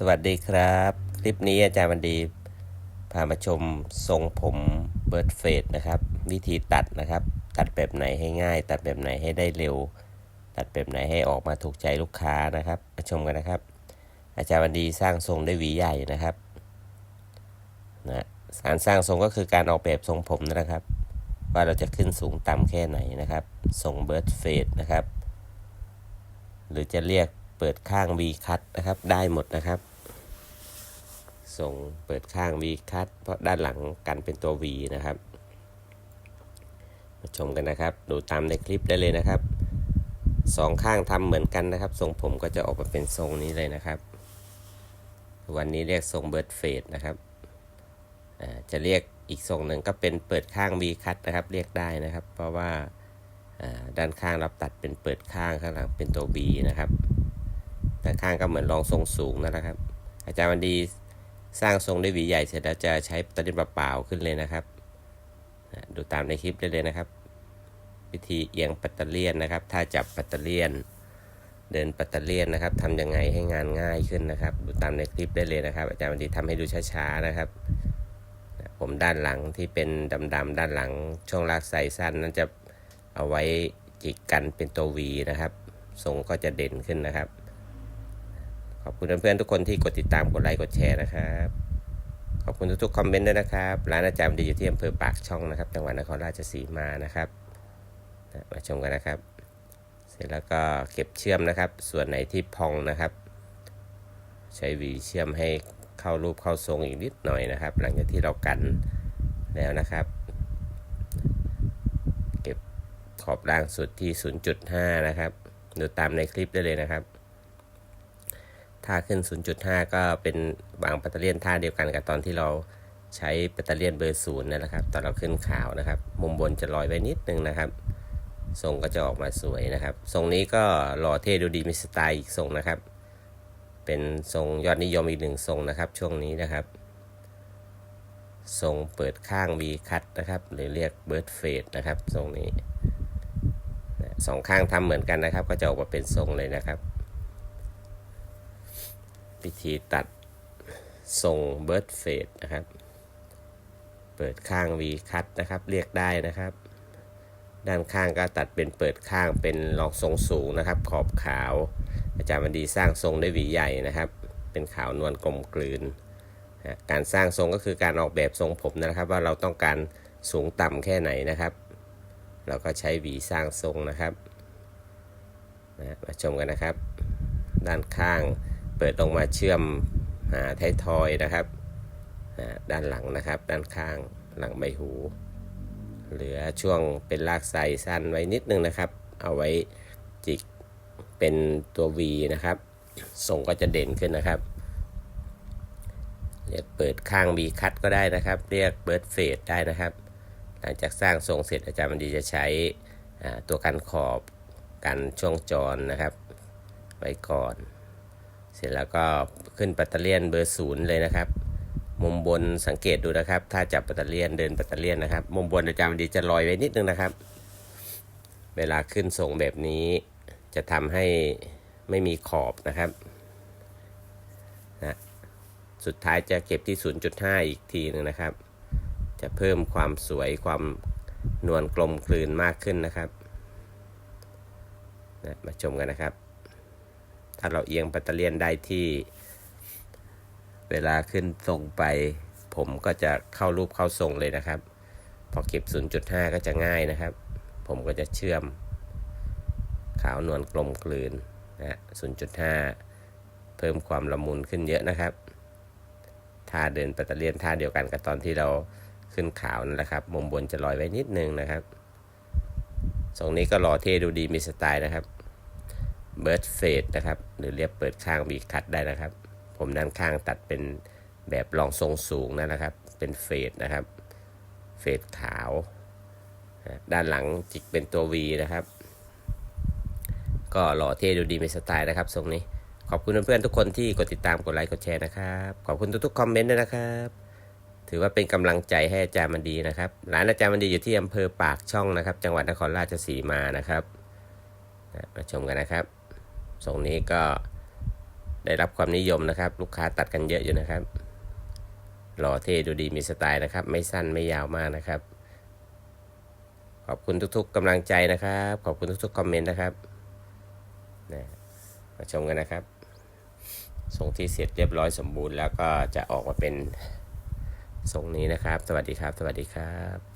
สวัสดีครับ คลิปนี้อาจารย์วันดี พามาชมทรงผมเบิร์ดเฟดนะครับ วิธีตัดนะครับ ตัดแบบไหนให้ง่าย ตัดแบบไหนให้ได้เร็ว ตัดแบบไหนให้ออกมาถูกใจลูกค้านะครับ มาชมกันนะครับ อาจารย์วันดีสร้างทรงด้วยหวีใหญ่นะครับนะการสร้างทรงก็คือการออกแบบทรงผมนะครับ ว่าเราจะขึ้นสูงต่ำแค่ไหนนะครับทรงเบิร์ดเฟดนะครับ หรือจะเรียก เปิดข้าง V cut นะครับ ได้หมดนะครับ ส่งเปิดข้าง V cut เพราะด้านหลังกันเป็นตัว V นะครับ มาชมกันนะครับ ดูตามในคลิปได้เลยนะครับสองข้างทำเหมือนกันนะครับ ทรงผมก็จะออกมาเป็นทรงนี้เลยนะครับ วันนี้เรียกทรงเบิร์ดเฟดนะครับจะเรียกอีกทรงหนึ่งก็เป็นเปิดข้าง V cut นะครับ เรียกได้นะครับ เพราะว่าด้านข้างเราตัดเป็นเปิดข้างข้างหลังเป็นตัว V นะครับ ด้านข้างก็เหมือนรองทรงสูงนั่นแหละครับ อาจารย์วันดีสร้างทรงด้วยหวีใหญ่เสร็จแล้วจะใช้ตะเลียนเปล่าขึ้นเลยนะครับ ดูตามในคลิปได้เลยนะครับ วิธีเอียงปัตเตอร์เลียนนะครับ ถ้าจับปัตเตอร์เลียน เดินปัตเตอร์เลียนนะครับทำยังไงให้งานง่ายขึ้นนะครับ ดูตามในคลิปได้เลยนะครับ อาจารย์วันดีทำให้ดูช้าๆนะครับ ผมด้านหลังที่เป็นดำๆด้านหลังช่วงลากไซสั้นนั้นจะเอาไว้จิกกันเป็นตัววีนะครับ ทรงก็จะเด่นขึ้นนะครับ ขอบคุณเพื่อนๆทุกคนที่กดติดตามกดไลค์กดแชร์นะครับ ขอบคุณทุกๆคอมเมนต์ด้วยนะครับ ร้านอาจารย์ดีอยู่ที่อำเภอปากช่องนะครับ จังหวัดนครราชสีมานะครับมาชมกันนะครับ เสร็จแล้วก็เก็บเชื่อมนะครับ ส่วนไหนที่พองนะครับ ใช้หวีเชื่อมให้เข้ารูปเข้าทรงอีกนิดหน่อยนะครับ หลังจากที่เรากันแล้วนะครับ เก็บขอบล่างสุดที่ 0.5 นะครับ ดูตามในคลิปได้เลยนะครับ ท่าขึ้น 0.5 ก็เป็นวางปัตเตอร์เลียนท่าเดียวกันกับตอนที่เราใช้ปัตเตอร์เลียนเบอร์ศูนย์นั่นแหละครับ ตอนเราขึ้นขาวนะครับ มุมบนจะลอยไว้นิดนึงนะครับ ทรงก็จะออกมาสวยนะครับ ทรงนี้ก็หล่อเท่ดูดีมีสไตล์อีกทรงนะครับ เป็นทรงยอดนิยมอีกหนึ่งทรงนะครับ ช่วงนี้นะครับ ทรงเปิดข้าง V cut นะครับ หรือเรียก bird fade นะครับทรงนี้สองข้างทำเหมือนกันนะครับ ก็จะออกมาเป็นทรงเลยนะครับ วิธีตัดทรง bird fade นะครับ เปิดข้าง V cut นะครับ เรียกได้นะครับ ด้านข้างก็ตัดเป็นเปิดข้างเป็นรองทรงสูงนะครับ ขอบขาว อาจารย์บันดีสร้างทรงด้วยหวีใหญ่นะครับ เป็นขาวนวลกลมกลืน การสร้างทรงก็คือการออกแบบทรงผมนะครับ ว่าเราต้องการสูงต่ำแค่ไหนนะครับ เราก็ใช้หวีสร้างทรงนะครับนะมาชมกันนะครับ ด้านข้าง เปิดลงมาเชื่อมหาท้ายทอยนะครับด้านหลังนะครับ ด้านข้างหลังใบหู เหลือช่วงเป็นลากไซสั้นไว้นิดนึงนะครับ เอาไว้จิกเป็นตัว V นะครับทรงก็จะเด่นขึ้นนะครับเรียกเปิดข้าง V คัตก็ได้นะครับ เรียกเบิร์ดเฟดได้นะครับ หลังจากสร้างทรงเสร็จอาจารย์มันดีจะใช้ตัวกันขอบกันช่วงจรนะครับ ไว้ก่อน เสร็จแล้วก็ขึ้นปัตเตอร์เลียนเบอร์ศูนย์เลยนะครับ มุมบนสังเกตดูนะครับ ถ้าจับปัตเตอร์เลียนเดินปัตเตอร์เลียนนะครับ มุมบนอาจารย์ดีจะลอยไว้นิดนึงนะครับ เวลาขึ้นทรงแบบนี้ จะทำให้ไม่มีขอบนะครับนะสุดท้ายจะเก็บที่ 0.5 อีกทีหนึงนะครับ จะเพิ่มความสวยความนวลกลมกลืนมากขึ้นนะครับนะมาชมกันนะครับ ถ้าเราเอียงปัตเตอร์เลียนได้ที่ เวลาขึ้นทรงไป ผมก็จะเข้ารูปเข้าทรงเลยนะครับ พอเก็บ 0.5 ก็จะง่ายนะครับ ผมก็จะเชื่อม ขาวนวลกลมกลืนนะฮะ0.5 เพิ่มความละมุนขึ้นเยอะนะครับท่าเดินปัตเตอร์เลียนท่าเดียวกันกับตอนที่เราขึ้นขาวนั่นแหละครับ มุมบนจะลอยไว้นิดนึงนะครับทรงนี้ก็หล่อเท่ดูดีมีสไตล์นะครับ เบิร์ดเฟดนะครับ หรือเรียกเปิดข้างบีคัตได้นะครับ ผมด้านข้างตัดเป็นแบบรองทรงสูงนั่นนะครับ เป็นเฟดนะครับ เฟดขาว ด้านหลังจิกเป็นตัว V นะครับ ก็หล่อเท่ดูดีมีสไตล์นะครับทรงนี้ ขอบคุณเพื่อนๆทุกคนที่กดติดตามกดไลค์กดแชร์นะครับ ขอบคุณทุกๆคอมเมนต์ด้วยนะครับถือว่าเป็นกำลังใจให้อาจารย์มันดีนะครับ ร้านอาจารย์มันดีอยู่ที่อำเภอปากช่องนะครับ จังหวัดนครราชสีมานะครับ มาชมกันนะครับ ทรงนี้ก็ได้รับความนิยมนะครับ ลูกค้าตัดกันเยอะอยู่นะครับ หล่อเท่ดูดีมีสไตล์นะครับ ไม่สั้นไม่ยาวมากนะครับ ขอบคุณทุกๆกำลังใจนะครับ ขอบคุณทุกๆคอมเมนต์นะครับนะมาชมกันนะครับทรงที่เสร็จเรียบร้อยสมบูรณ์แล้วก็จะออกมาเป็นทรงนี้นะครับ สวัสดีครับ สวัสดีครับ